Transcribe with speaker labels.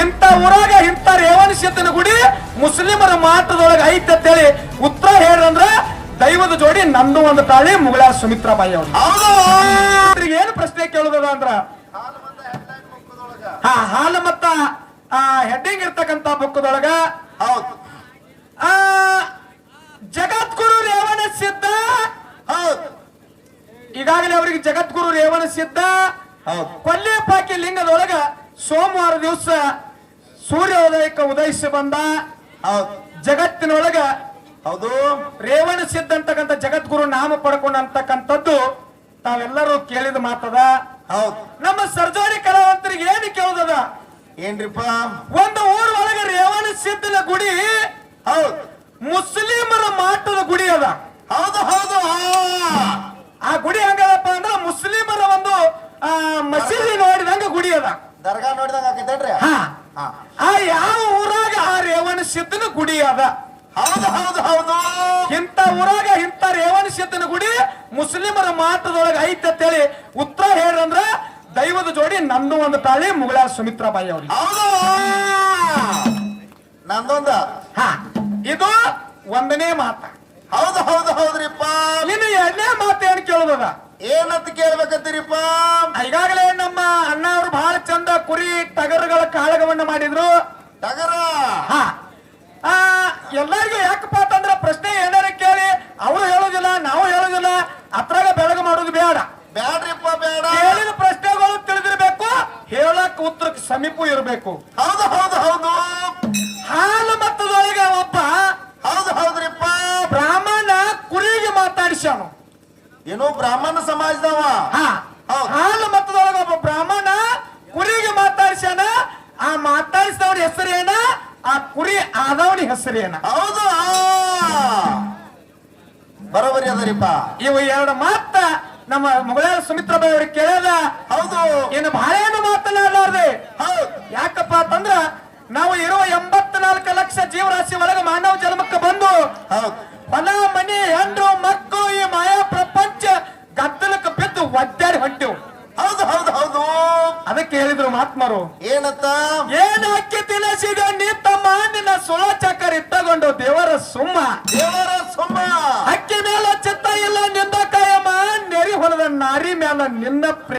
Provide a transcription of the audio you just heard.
Speaker 1: ಇಂಥ ಊರಾಗ ಇಂಥ ರೇವಣ ಗುಡಿ ಮುಸ್ಲಿಮರ ಮಾತದೊಳಗೆ ಐತೆ ಅಂತೇಳಿ ಉತ್ತರ ಹೇಳ್ರಂದ್ರ ದೈವದ ಜೋಡಿ ನಂದು ಒಂದು ತಾಳಿ ಮುಗಳ ಸುಮಿತ್ರಾಬಾಯಿ ಅವರು. ಏನು ಪ್ರಶ್ನೆ ಕೇಳುದದ ಅಂದ್ರ? ಹಾ ಹಾಲು ಮತ್ತ ಹೆಡ್ಡಿಂಗ್ ಇರ್ತಕ್ಕಂತ ಬುಕ್ಕದೊಳಗ
Speaker 2: ಹೌದು.
Speaker 1: ಆ ಜಗದ್ಗುರು ರೇವಣ ಸಿದ್ಧ.
Speaker 2: ಹೌದು.
Speaker 1: ಈಗಾಗಲೇ ಅವರಿಗೆ ಜಗದ್ಗುರು ರೇವಣ ಸಿದ್ಧ.
Speaker 2: ಹೌದು.
Speaker 1: ಕೊಲ್ಲೆಪಾಕಿ ಲಿಂಗದೊಳಗ ಸೋಮವಾರ ದಿವಸ ಸೂರ್ಯೋದಯಕ್ಕೆ ಉದಯಿಸಿ ಬಂದ
Speaker 2: ಹೌದು
Speaker 1: ಜಗತ್ತಿನೊಳಗ
Speaker 2: ಹೌದು
Speaker 1: ರೇವಣ ಸಿದ್ಧ ಅಂತಕ್ಕಂಥ ಜಗದ್ಗುರು ನಾಮ ಪಡ್ಕೊಂಡಂತಕ್ಕಂಥದ್ದು ತಾವೆಲ್ಲರೂ ಕೇಳಿದ ಮಾತದ.
Speaker 2: ಹೌದು.
Speaker 1: ನಮ್ಮ ಸರ್ಜಾರಿ ಕಲಾವಂತರಿಗೆ ಏನು ಕೇಳದ
Speaker 2: ಏನ್ರಿಪ್ಪ?
Speaker 1: ಒಂದು ಊರ ಒಳಗೆ ರೇವಣ ಸಿದ್ಧನ ಗುಡಿ
Speaker 2: ಹೌದು.
Speaker 1: ಮುಸ್ಲಿಮರ ಮಾಟದ ಗುಡಿ ಅದ.
Speaker 2: ಹೌದು ಹೌದು ಆ.
Speaker 1: ಆ ಗುಡಿ ಹಂಗದಪ್ಪ ಅಂದ್ರೆ ಮುಸ್ಲಿಮರ ಒಂದು ಮಸೀದಿ ನೋಡಿದಂಗ ಗುಡಿ ಅದ.
Speaker 2: ದರ್ಗಾ ನೋಡಿದಂಗ
Speaker 1: ಹಾ. ಆ ಯಾವ ಊರಾಗ ಆ ರೇವಣ ಸಿದ್ಧನ ಗುಡಿ ಅದ?
Speaker 2: ಹೌದು ಹೌದು ಹೌದು.
Speaker 1: ಇಂಥ ಊರಾಗ ಇಂಥ ರೇವಣ ಸಿದ್ಧನ ಗುಡಿ ಮುಸ್ಲಿಮರ ಮಾತದೊಳಗೆ ಐತೆ ಅಂತೇಳಿ ಉತ್ತರ ಹೇಳ್ರಂದ್ರ ದೈವದ ಜೋಡಿ ನಂದು ಒಂದು ತಾಳಿ ಮುಗಳ ಸುಮಿತ್ರಾಬಾಯಿ ಅವ್ರಿಗೆ.
Speaker 2: ಹೌದು. ನಂದೊಂದ.
Speaker 1: ಹಾ ಇದು ಒಂದನೇ ಮಾತ.
Speaker 2: ಹೌದು ಹೌದು ಹೌದ್ರಿಪ್ಪ.
Speaker 1: ಇನ್ನು ಎರಡನೇ ಮಾತು ಏನ್ ಕೇಳೋದ
Speaker 2: ಏನಂತ ಕೇಳ್ಬೇಕಂತೀರಿಪ್ಪ
Speaker 1: ಈಗಾಗಲೇ ನಮ್ಮ ಅಣ್ಣ ಅವರು ಬಹಳ ಚಂದ ಕುರಿ ಟಗರುಗಳ ಕಾಳಗವನ್ನ ಮಾಡಿದ್ರು?
Speaker 2: ಟಗರ.
Speaker 1: ಹಾ. ಆ, ಎಲ್ಲರಿಗೂ ಯಾಕಪ್ಪ ಅಂತಂದ್ರೆ ಪ್ರಶ್ನೆ ಏನಾರ ಕೇಳಿ ಅವರು ಹೇಳೋದಿಲ್ಲ ನಾವು ಹೇಳೋದಿಲ್ಲ ಅತ್ರಾಗ ಬೆಳಗ್ಗೆ ಮಾಡೋದು ಬೇಡ.
Speaker 2: ಬ್ಯಾಡ್ರಿಪ್ಪ ಬೇಡ.
Speaker 1: ಕೇಳಿದ ಪ್ರಶ್ನೆಗಳು ತಿಳಿದಿರ್ಬೇಕು ಹೇಳಕ್ ಉತ್ತರಕ್ಕೆ ಸಮೀಪ ಇರಬೇಕು.
Speaker 2: ಹೌದು ಹೌದು ಹೌದು.
Speaker 1: ಹಾಲು ಮತ್ತದೊಳಗೆ ಒಬ್ಬ
Speaker 2: ಹೌದು ಹೌದ್ರಿಪ್ಪ.
Speaker 1: ಬ್ರಾಹ್ಮಣ ಕುರಿಗೆ ಮಾತಾಡಿಸ್ಯಾನು.
Speaker 2: ಏನು ಬ್ರಾಹ್ಮಣ ಸಮಾಜದವ.
Speaker 1: ಹಾ
Speaker 2: ಹೌದು.
Speaker 1: ಹಾಲು ಮತ್ತದೊಳಗೆ ಒಬ್ಬ ಬ್ರಾಹ್ಮಣ ಕುರಿಗೆ ಮಾತಾಡಿಸ್ಯಾನ ಆ ಮಾತಾಡಿಸಿದವನ ಹೆಸರೇನ? ಆ ಕುರಿ ಆದವನ ಹೆಸರೇನ?
Speaker 2: ಹೌದು. ಬರೋಬರಿ ಅದರಿಪ್ಪ
Speaker 1: ಇವು ಎರಡು ಮಾತ ನಮ್ಮ ಮುಗಳಾರ ಸುಮಿತ್ರಾಬಾಯಿ ಅವ್ರಿಗೆ ಕೇಳದ
Speaker 2: ಹೌದು.
Speaker 1: ಏನು ಬಹಳ ಏನು ಮಾತನಾಡಲಾರ್ದೆ.
Speaker 2: ಹೌದು.
Speaker 1: ಯಾಕಪ್ಪ ಅಂತಂದ್ರ ನಾವು ಇರುವ ಎಂಬತ್ನಾಲ್ಕು ಲಕ್ಷ ಜೀವರಾಶಿ ಒಳಗೆ ಮಾನವ ಜನ್ಮಕ್ಕೆ ಬಂದು
Speaker 2: ಹೌದು.
Speaker 1: ಹೊಲ ಅದಕ್ಕೆ ಹೇಳಿದ್ರು ಮಹಾತ್ಮರು?
Speaker 2: ಏನತ್ತ?
Speaker 1: ಏನ್ ಅಕ್ಕಿ ತಿನಸಿದ ನೀ ತಮ್ಮ ನಿನ್ನ ಸುಳ ಚಕ್ಕರ್ ಇಟ್ಟಗೊಂಡು ದೇವರ ಸುಮ್ಮ?
Speaker 2: ದೇವರ ಸುಮ್ಮ?
Speaker 1: ಅಕ್ಕಿ ಮೇಲ ಚಿತ್ತ ಇಲ್ಲ ನಿಂದ ಕಾಯಮ್ಮ ನೆರಿ ಹೊಲದ ನಾರಿ ಮೇಲ ನಿನ್ನ